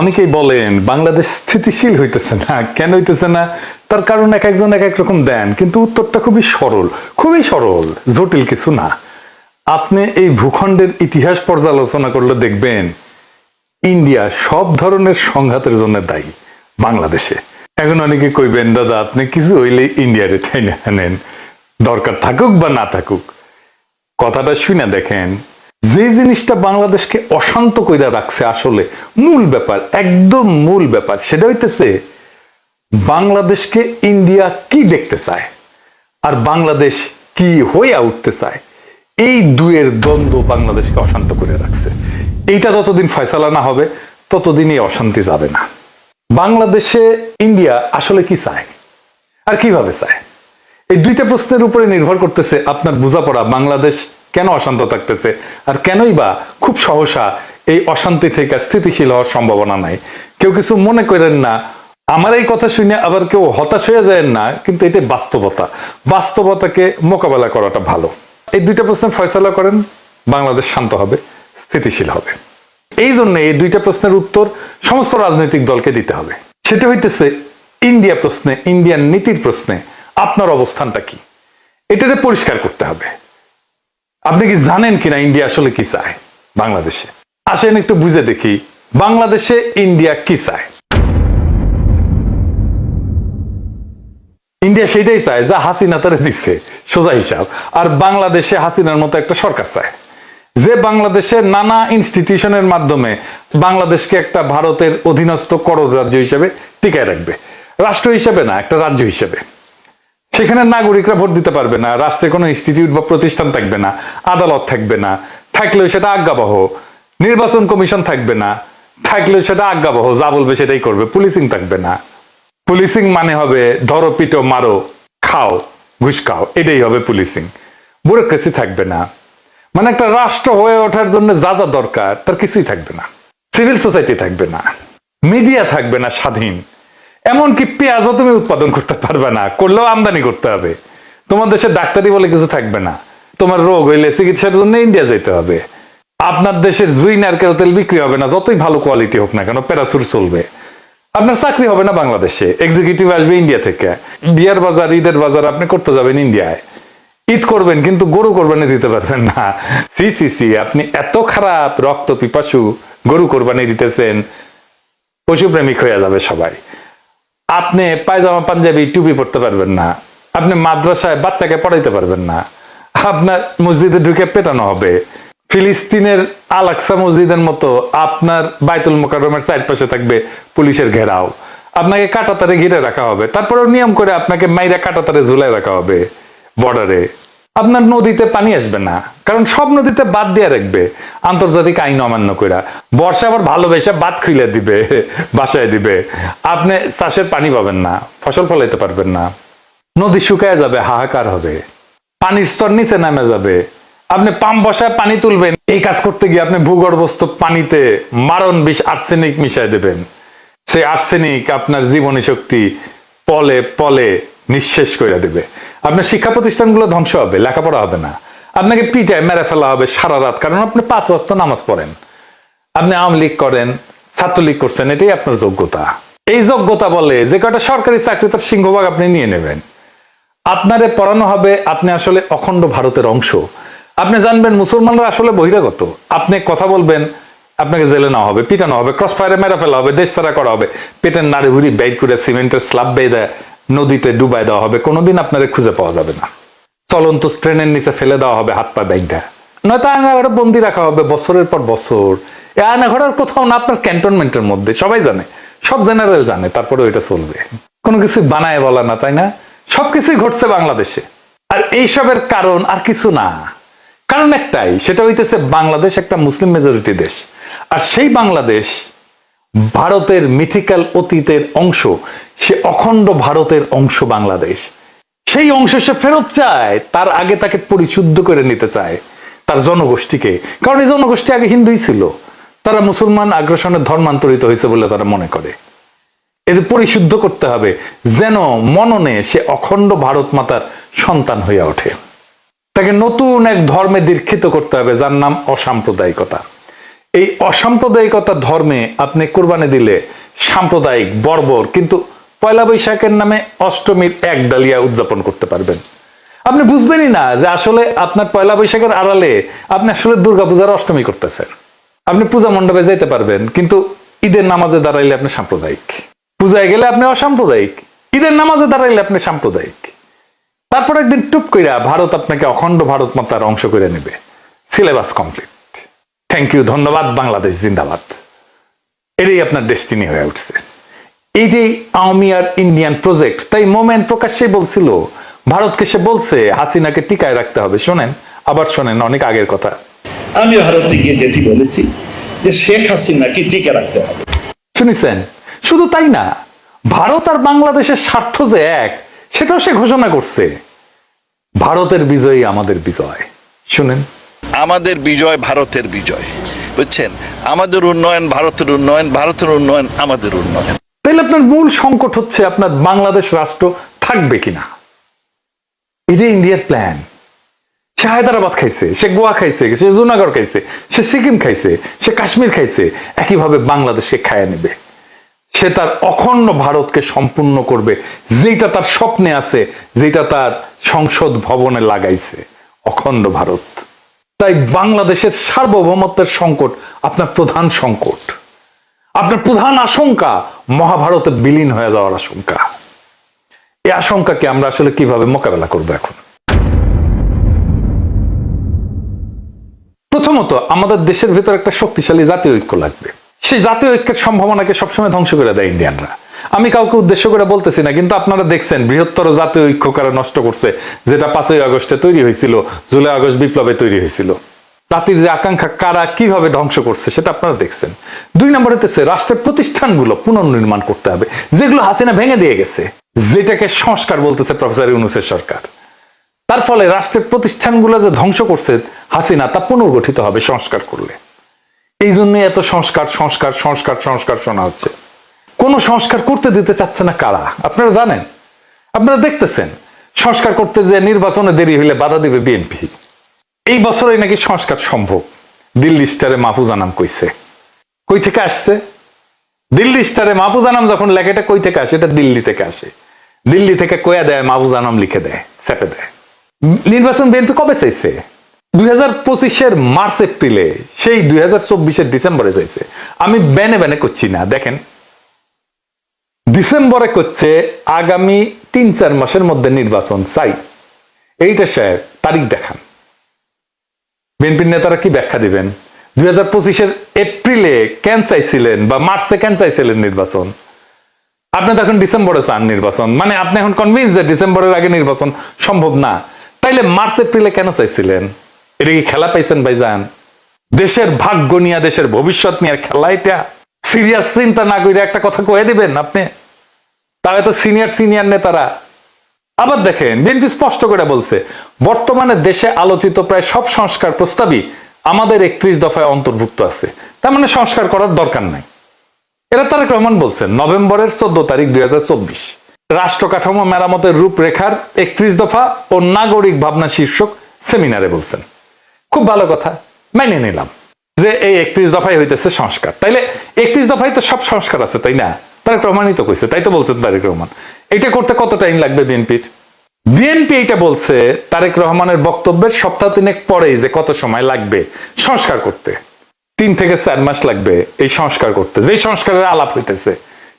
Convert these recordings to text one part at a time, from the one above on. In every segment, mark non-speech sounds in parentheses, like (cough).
অনেকেই বলেন, বাংলাদেশ স্থিতিশীল হইতেছে না। কেন হইতেছে না? তার কারণ এক একজন এক এক রকম দেন। কিন্তু উত্তরটা খুবই সরল খুবই সরল, জটিল কিছু না। আপনি এই ভূখণ্ডের ইতিহাস পর্যালোচনা করলে দেখবেন, ইন্ডিয়া সব ধরনের সংঘাতের জন্য দায়ী বাংলাদেশে। এখন অনেকে কইবেন, দাদা, আপনি কিছু হইলে ইন্ডিয়ারে ঠাইনা নেন দরকার থাকুক বা না থাকুক। কথাটা শুনে দেখেন যে জিনিসটা বাংলাদেশকে অশান্ত কইরা রাখছে আসলে, মূল ব্যাপার, একদম মূল ব্যাপার, সেটা হইতেছে বাংলাদেশকে ইন্ডিয়া কি দেখতে চায়? আর বাংলাদেশ কি হইয়া উঠতে চায়? এই দুয়ের দ্বন্দ্ব বাংলাদেশকে অশান্ত করে রাখছে। এইটা যতদিন ফয়সালা না হবে ততদিন এই অশান্তি যাবে না। বাংলাদেশে ইন্ডিয়া আসলে কি চায়? আর কীভাবে চায়? এই দুইটা প্রশ্নের উপরে নির্ভর করতেছে আপনার বোঝাপড়া, বাংলাদেশ কেন অশান্ত থাকতেছে? আর কেনই বা খুব সহসা এই অশান্তি থেকে স্থিতিশীল হওয়ার সম্ভাবনা নাই। কেউ কিছু মনে করেন না, আমার এই কথা শুনে আবার কেউ হতাশ হয়ে যায় না, কিন্তু এটা বাস্তবতা। বাস্তবতাকে মোকাবেলা করাটা ভালো। এই দুইটা প্রশ্নের ফয়সলা করেন, বাংলাদেশ শান্ত হবে, স্থিতিশীল হবে। এই জন্য এই দুইটা প্রশ্নের উত্তর সমস্ত রাজনৈতিক দলকে দিতে হবে। সেটা হইতেছে ইন্ডিয়া প্রশ্নে, ইন্ডিয়ান নীতির প্রশ্নে আপনার অবস্থানটা কি? এটাতে পরিষ্কার করতে হবে। আপনি কি জানেন কিনা ইন্ডিয়া আসলে কি চায়? বাংলাদেশে। আসেন একটু বুঝে দেখি, বাংলাদেশে ইন্ডিয়া কি চায়? ইন্ডিয়া সেটাই চায় যা হাসিনা তারা দিচ্ছে সোজা হিসাব। আর বাংলাদেশে হাসিনার মতো একটা সরকার চায়। যে বাংলাদেশে নানা ইনস্টিটিউশনের মাধ্যমে বাংলাদেশকে একটা ভারতের অধীনস্থ কর রাজ্য হিসেবে টিকায় রাখবে। রাষ্ট্র হিসেবে না, একটা রাজ্য হিসেবে। সেখানে নাগরিকরা ভোট দিতে পারবে না রাষ্ট্রে কোনো ইনস্টিটিউট বা প্রতিষ্ঠান থাকবে না, আদালত থাকবে না, থাকলেও সেটা আজ্ঞাবহ, নির্বাচন কমিশন থাকবে না, থাকলেও সেটা আজ্ঞাবহ, যা বলবে সেটাই করবে পুলিশিং থাকবে না। পুলিশিং মানে হবে ধরো পিটো মারো, খাও, ঘুষ খাও, এটাই হবে পুলিশিং ব্যুরোক্রেসি থাকবে না। মানে একটা রাষ্ট্র হয়ে ওঠার জন্য যা যা দরকার, তার কিছুই থাকবে না। সিভিল সোসাইটি থাকবে না। মিডিয়া থাকবে না স্বাধীন। এমনকি পেঁয়াজও তুমি উৎপাদন করতে পারবে না, করলেও আমদানি করতে হবে। তোমার দেশে ডাক্তারি বলে কিছু থাকবে না। তোমার রোগ হইলে চিকিৎসার জন্য ইন্ডিয়া যেতে হবে। আপনার দেশের জুই নারকেল তেল বিক্রি হবে না, যতই ভালো কোয়ালিটি হোক না কেন প্যারাসুর চলবে। আপনার চাকরি হবে না বাংলাদেশে এক্সিকিউটিভ আসবে ইন্ডিয়া থেকে। বিয়ার বাজার, ঈদের বাজার, আপনি করতে যাবেন ইন্ডিয়ায়। ঈদ করবেন কিন্তু গরু কোরবানি দিতে পারবেন না। সি সি সি, আপনি এত খারাপ রক্ত পিপাসু গরু কোরবানি দিতেছেন, পশুপ্রেমিক হয়ে যাবে সবাই। আপনি পায়জামা পাঞ্জাবি টুপি পড়তে পারবেন না। আপনি মাদ্রাসায় বাচ্চাকে পড়াইতে পারবেন না। আপনার মসজিদে ঢুকে পেটানো হবে। ফিলিস্তিনের আলাক্সা মসজিদের মতো আপনার বাইতুল মোকাররমের চারপাশে থাকবে পুলিশের ঘেরাও। আপনাকে কাটাতারে ঘিরে রাখা হবে। তারপরেও নিয়ম করে আপনাকে মাইরা কাটাতারে ঝুলাই রাখা হবে। বর্ডারে। আপনার নদীতে পানি আসবে না। কারণ সব নদীতে বাদ দিয়ে রাখবে। আন্তর্জাতিক আইন অমান্য কইরা। বর্ষা আবার ভালোবেসে বাদ খুলে দিবে, (laughs) বাসায় দিবে। আপনি চাষের পানি পাবেন না, ফসল ফলাইতে পারবেন না। নদী শুকায় যাবে, হাহাকার হবে। পানির স্তর নিচে নামে যাবে। আপনি পাম্প বসায় পানি তুলবেন, এই কাজ করতে গিয়ে আপনি ভূগর্ভস্থ পানিতে মারণ বিষ আর্সেনিক মিশাই দেবেন। সেই আর্সেনিক আপনার জীবনী শক্তি পলে পলে নিঃশেষ করে দেবে। আপনার শিক্ষা প্রতিষ্ঠানগুলো ধ্বংস হবে, লেখাপড়া হবে না। আপনাকে পিটায়, মেরে ফেলা হবে সারা রাত, কারণ আপনি পাঁচ ওয়াক্ত নামাজ পড়েন। আপনি আওয়ামী লীগ করেন, ছাত্রলীগ করছেন, এটাই আপনার যোগ্যতা। এই যোগ্যতা বলে যে কয়টা সরকারি চাকরি তার সিংহভাগ আপনি নিয়ে নেবেন। আপনারে পড়ানো হবে, আপনি আসলে অখণ্ড ভারতের অংশ। আপনি জানবেন মুসলমানরা আসলে বহিরাগত। আপনি কথা বলবেন, আপনাকে জেলে নেওয়া হবে, পিটানো হবে ক্রস ফায়ারে মেরা ফেলা হবে, দেশ ছাড়া করা হবে। পেটের নাড়ি ভুড়ি বের করে, সিমেন্টের স্ল্যাব বেঁধে নদীতে ডুবাই দেওয়া হবে, কোনোদিন আপনারে খুঁজে পাওয়া যাবে না। চলন্ত ট্রেনের নিচে ফেলে দেওয়া হবে, হাত পা ব্যাগটা নয়তো আয়নাঘরে বন্দি রাখা হবে বছরের পর বছর। এই আয়নাঘরের কোথাও না, আপনার ক্যান্টনমেন্টের মধ্যে, সবাই জানে। সব জেনারেল জানে তারপরে ওইটা চলবে। কোনো কিছু বানায় বলা না, তাই না? সবকিছুই ঘটছে বাংলাদেশে। আর এইসবের কারণ আর কিছু না। কারণ একটাই, সেটা হইতেছে বাংলাদেশ একটা মুসলিম মেজরিটি দেশ। আর সেই বাংলাদেশ ভারতের মিথিক্যাল অতীতের অংশ সে অখণ্ড ভারতের অংশ বাংলাদেশ। সেই অংশ সে ফেরত চায়, তার আগে তাকে পরিশুদ্ধ করে নিতে চায়, তার জনগোষ্ঠীকে। কারণ এই জনগোষ্ঠী আগে হিন্দুই ছিল। তারা মুসলমান আগ্রাসনের ধর্মান্তরিত হয়েছে বলে তারা মনে করে। এদের পরিশুদ্ধ করতে হবে, যেন মননে সে অখণ্ড ভারত মাতার সন্তান হইয়া ওঠে। তাকে নতুন এক ধর্মে দীক্ষিত করতে হবে, যার নাম অসাম্প্রদায়িকতা। এই অসাম্প্রদায়িকতা ধর্মে আপনি কোরবানি দিলে সাম্প্রদায়িক, বর্বর, কিন্তু পয়লা বৈশাখের নামে অষ্টমীর এক ডালিয়া উদযাপন করতে পারবেন। আপনি বুঝবেনই না যে আসলে আপনার পয়লা বৈশাখের আড়ালে আপনি আসলে দুর্গাপূজার অষ্টমী করতেছেন। আপনি পূজা মণ্ডপে যেতে পারবেন, কিন্তু ঈদের নামাজে দাঁড়াইলে আপনি সাম্প্রদায়িক। পূজায় গেলে আপনি অসাম্প্রদায়িক। ঈদের নামাজে দাঁড়াইলে আপনি সাম্প্রদায়িক। তারপর একদিন টুপ কইরা ভারত আপনাকে অখণ্ড ভারত মাতার অংশ করে নেবে। Syllabus complete. থ্যাংক ইউ ধন্যবাদ, বাংলাদেশ, জিন্দাবাদ। এটাই আপনার ডেস্টিনি হয়ে উঠছে। এই যে আওয়ামী আর ইন্ডিয়ান প্রজেক্ট তাই মোমেন্ট প্রকাশ্যে বলছিল ভারতকে সে বলছে হাসিনাকে টিকায় রাখতে হবে। শোনেন আবার শোনেন অনেক আগের কথা। আমি ভারতে গিয়ে যেটি বলেছি যে শেখ হাসিনাকে টিকে রাখতে হবে। শুনেছেন? শুধু তাই না ভারত আর বাংলাদেশের স্বার্থ যে এক সেটাও সে ঘোষণা করছে। ভারতের বিজয়ী আমাদের বিজয়। শুনেন। আমাদের বিজয় ভারতের বিজয় বুঝছেন? আমাদের উন্নয়ন ভারতের উন্নয়ন ভারতের উন্নয়ন আমাদের উন্নয়ন। তাহলে আপনার মূল সংকট হচ্ছে আপনার বাংলাদেশ রাষ্ট্র থাকবে কিনা? যে ইন্ডিয়ার প্ল্যান সে হায়দ্রাবাদ খাইছে, সে গোয়া খাইছে, সে জুনাগড় খাইছে, সে সিকিম খাইছে, সে কাশ্মীর খাইছে, একইভাবে বাংলাদেশকে খায় নেবে। সে তার অখণ্ড ভারতকে সম্পূর্ণ করবে যেটা তার স্বপ্নে আছে যেটা তার সংসদ ভবনে লাগাইছে, অখণ্ড ভারত। তাই বাংলাদেশের সার্বভৌমত্বের সংকট আপনার প্রধান সংকট। আপনার প্রধান আশঙ্কা, মহাভারতে বিলীন হয়ে যাওয়ার আশঙ্কা। এই আশঙ্কাকে আমরা আসলে কীভাবে মোকাবেলা করব এখন? প্রথমত, আমাদের দেশের ভেতর একটা শক্তিশালী জাতীয় ঐক্য লাগবে। সেই জাতীয় ঐক্যের সম্ভাবনাকে সবসময় ধ্বংস করে দেয় ইন্ডিয়ানরা। আমি কাউকে উদ্দেশ্য করে বলতেছি না, কিন্তু আপনারা দেখছেন, বৃহত্তর জাতীয় ঐক্য কারা নষ্ট করছে, যেটা পাঁচই আগস্টে তৈরি হয়েছিল, জুলাই আগস্ট বিপ্লবে তৈরি হয়েছিল। জাতির যে আকাঙ্ক্ষা, কারা কীভাবে ধ্বংস করছে সেটা আপনারা দেখছেন। দুই নম্বর হতেছে রাষ্ট্রের প্রতিষ্ঠানগুলো পুনর্নির্মাণ করতে হবে, যেগুলো হাসিনা ভেঙে দিয়ে গেছে, যেটাকে সংস্কার বলতেছে প্রফেসর ইউনুসের সরকার। তার ফলে রাষ্ট্রের প্রতিষ্ঠানগুলো যে ধ্বংস করছে হাসিনা, তা পুনর্গঠিত হবে সংস্কার করলে। এই জন্য এত সংস্কার সংস্কার সংস্কার সংস্কার শোনা হচ্ছে। কোন সংস্কার করতে দিতে চাচ্ছে না কারা? আপনারা জানেন? আপনারা দেখতেছেন, সংস্কার করতে যে নির্বাচনে দেরি হইলে বাধা দিবে বিএনপি। এই বছরে নাকি সংস্কার সম্ভব? দিল্লি স্টারে মাহফুজ আনাম কইছে। কই থেকে আসছে? দিল্লি স্টারে মাহফুজ আনাম যখন লেখে, এটা কই থেকে আসে? এটা দিল্লি থেকে আসে। দিল্লি থেকে কয়া দেয়, মাহফুজ আনাম লিখে দেয়, চেপে দেয়। নির্বাচন বিএনপি কবে চাইছে? দুই হাজার পঁচিশের মার্চ, এপ্রিলে, সেই দুই হাজার চব্বিশের ডিসেম্বরে চাইছে। আমি ব্যানে ব্যানে করছি না, দেখেন। ডিসেম্বরে করছে, আগামী তিন চার মাসের মধ্যে নির্বাচন চাই। এইটা স্যার, তারিখ দেখান। বিএনপির নেতারা কি ব্যাখ্যা দিবেন? দুই হাজার পঁচিশের এপ্রিলে কেন চাইছিলেন বা মার্চে কেন চাইছিলেন নির্বাচন? আপনি তো এখন ডিসেম্বরে চান নির্বাচন। মানে আপনি এখন কনভিন্স যে ডিসেম্বরের আগে নির্বাচন সম্ভব না। তাইলে মার্চ, এপ্রিলে কেন চাইছিলেন? এটা কি খেলা পাইছেন ভাইজান? দেশের ভাগ্য নিয়ে, দেশের ভবিষ্যৎ নিয়ে খেলা এটা? সিরিয়াস চিন্তা না করে একটা কথা কয়ে দিবেন আপনি? তাহলে তো সিনিয়র সিনিয়র নেতারা। আবার দেখেন বিএনপি স্পষ্ট করে বলছে, বর্তমানে দেশে আলোচিত প্রায় সব সংস্কার প্রস্তাবই আমাদের একত্রিশ দফায় অন্তর্ভুক্ত আছে। তার মানে সংস্কার করার দরকার নাই। এরা তারেক রহমান বলছেন, নভেম্বরের চোদ্দ তারিখ দুই হাজার চব্বিশ। রাষ্ট্র কাঠামো মেরামতের রূপরেখার একত্রিশ দফা ও নাগরিক ভাবনা শীর্ষক সেমিনারে বলছেন। খুব ভালো কথা, মেনে নিলাম যে এই একত্রিশ দফায় হইতেছে সংস্কার। তাইলে একত্রিশ দফায় তো সব সংস্কার আছে, তাই না? তারেক রহমানই তো কইছে, তাই তো বলছেন তারেক রহমান। এটা করতে কত টাইম লাগবে বিএনপির? বিএনপি এইটা বলছে, তারেক রহমানের বক্তব্যের সপ্তাহ তিনেক পরেই যে কত সময় লাগবে, সংস্কার করতে। তিন থেকে চার মাস লাগবে এই সংস্কার করতে, যেই সংস্কারের আলাপ হইতেছে,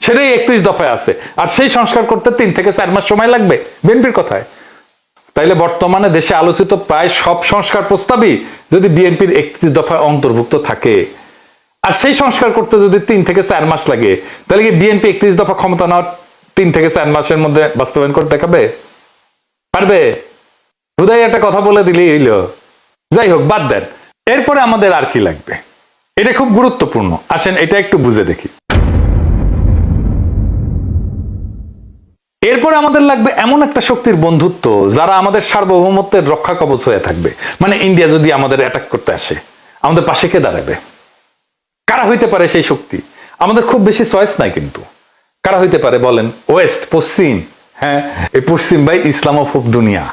সেটাই একত্রিশ দফায় আছে। আর সেই সংস্কার করতে তিন থেকে চার মাস সময় লাগবে, বিএনপির কথায়। তাইলে বর্তমানে দেশে আলোচিত প্রায় সব সংস্কার প্রস্তাবই যদি বিএনপির একত্রিশ দফায় অন্তর্ভুক্ত থাকে আর সেই সংস্কার করতে যদি তিন থেকে চার মাস লাগে, তাহলে কি বিএনপি একত্রিশ দফা ক্ষমতা নেওয়ার তিন থেকে চার মাসের মধ্যে বাস্তবায়ন করে দেখাবে? পারবে? হুদাই, একটা কথা বলে দিলেই হইল যাই হোক, বাদ দেন। এরপরে আমাদের আর কি লাগবে? এটা খুব গুরুত্বপূর্ণ। আসেন, এটা একটু বুঝে দেখি। এরপরে আমাদের লাগবে এমন একটা শক্তির বন্ধুত্ব যারা আমাদের সার্বভৌমত্বের রক্ষা কবচ হয়ে থাকবে। মানে ইন্ডিয়া যদি আমাদের অ্যাটাক করতে আসে, আমাদের পাশে কে দাঁড়াবে? কারা হইতে পারে সেই শক্তি? আমাদের খুব বেশি চয়েস নাই কিন্তু। কারা হইতে পারে বলেন? ওয়েস্ট পশ্চিম। হ্যাঁ এই পশ্চিম ভাই ইসলামোফোব দুনিয়া।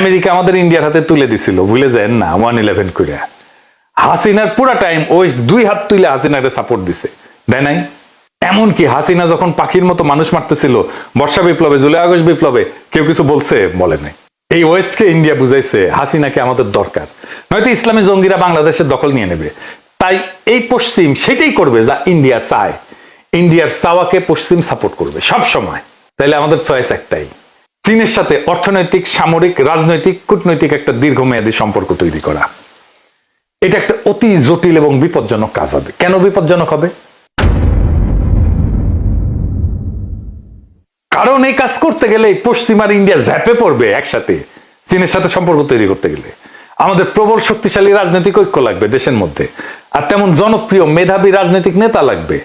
আমেরিকা আমাদের ইন্ডিয়ার হাতে তুলে দিছিল, ভুলে যায় না ওয়ান ইলেভেন করে। হাসিনার পুরা টাইম ওয়েস্ট দুই হাত তুলে হাসিনাকে সাপোর্ট দিছে। দেয় নাই? এমনকি হাসিনা যখন পাখির মতো মানুষ মারতেছিল, বর্ষা বিপ্লবে, জুলাই আগস্ট বিপ্লবে, কেউ কিছু বলছে, বলে নাই। এই ওয়েস্টকে ইন্ডিয়া বুঝাইছে, হাসিনাকে আমাদের দরকার। নয়তো ইসলামী জঙ্গিরা বাংলাদেশের দখল নিয়ে নেবে। তাই এই পশ্চিম সেটাই করবে যা ইন্ডিয়া চায়। ইন্ডিয়ার চাওয়াকে পশ্চিম সাপোর্ট করবে সব সময়। তাইলে আমাদের চয়েস একটাই। চীনের সাথে অর্থনৈতিক, সামরিক, রাজনৈতিক, কূটনৈতিক একটা দীর্ঘমেয়াদী সম্পর্ক তৈরি করা। এটা একটা অতি জটিল এবং বিপজ্জনক কাজ হবে। কেন বিপজ্জনক হবে? কারণ এই কাজ করতে গেলে পশ্চিম আর ইন্ডিয়া ঝ্যাপে পড়বে একসাথে। চীনের সাথে সম্পর্ক তৈরি করতে গেলে। আমাদের প্রবল শক্তিশালী রাজনৈতিক ঐক্য লাগবে দেশের মধ্যে। আর তেমন জনপ্রিয় মেধাবী রাজনৈতিক নেতা লাগবে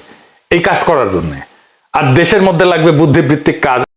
এই কাজ করার জন্য। আর দেশের মধ্যে লাগবে বুদ্ধিবৃত্তিক কাজ।